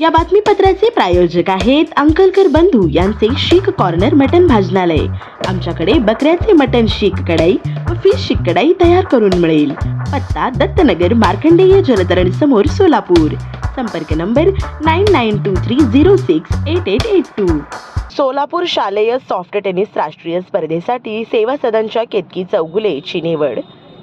या बातमीपत्राचे प्रायोजक आहेत अंकलकर बंधू यांचे शीख कॉर्नर मटन भाजनालय. आमच्याकडे बकऱ्याचे मटन शीख कढाई व फिश शीख कढाई तयार करून मिळेल. पत्ता दत्तनगर मार्कंडेय जलतरण समोर सोलापूर. संपर्क number nine nine two three zero six eight eight eight two Solapur शालेय सॉफ्ट टेनिस राष्ट्रीय स्पर्धेसाठी सेवा सदनच्या केतकी चौगुलेची निवड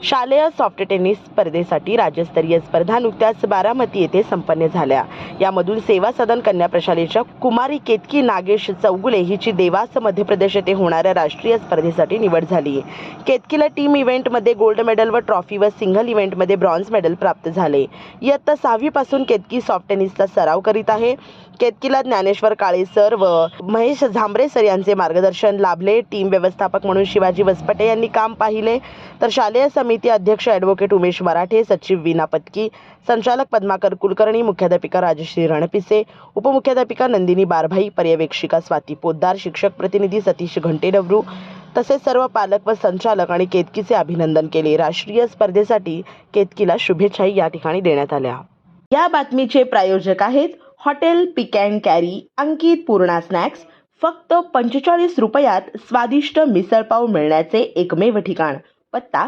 शालेय सॉफ्ट टेनिस स्पर्धेसाठी राज्यस्तरीय स्पर्धा नुकत्याच बारामती येथे संपन्न झाल्या. यामधून सेवा सदन कन्या प्रशालेच्या कुमारी केतकी नागेश चौगुले हिची देवास मध्य प्रदेश येथे होणाऱ्या राष्ट्रीय स्पर्धेसाठी निवड झाली. केतकीला टीम इव्हेंटमध्ये गोल्ड मेडल व ट्रॉफी व सिंगल इव्हेंटमध्ये ब्रॉन्झ मेडल प्राप्त झाले. इयत्ता सहावीपासून केतकी सॉफ्ट टेनिसचा सराव करीत आहे. केतकीला ज्ञानेश्वर काळे सर व महेश झांबरे सर यांचे मार्गदर्शन लाभले. टीम व्यवस्थापक म्हणून शिवाजी वसपटे यांनी काम पाहिले. तर शालेय समिती अध्यक्ष ॲडव्होकेट उमेश मराठे सचिव वीना पत्की संचालक पद्माकर कुलकर्णी मुख्याध्यापिका राजश्री रणपिसे उपमुख्याध्यापिका नंदिनी बारभाई पर्यवेक्षिका स्वाती पोद्दार शिक्षक प्रतिनिधी सतीश घंटेडवरू तसेच सर्व पालक व संचालक आणि केतकीचे अभिनंदन केले. राष्ट्रीय स्पर्धेसाठी केतकीला शुभेच्छाही या ठिकाणी देण्यात आल्या. या बातमीचे प्रायोजक आहेत hotel pick and carry Ankit Purna snacks. फक्त पंचेचाळीस रुपयात स्वादिष्ट मिसळपाव मिळण्याचे एकमेव ठिकाण. पत्ता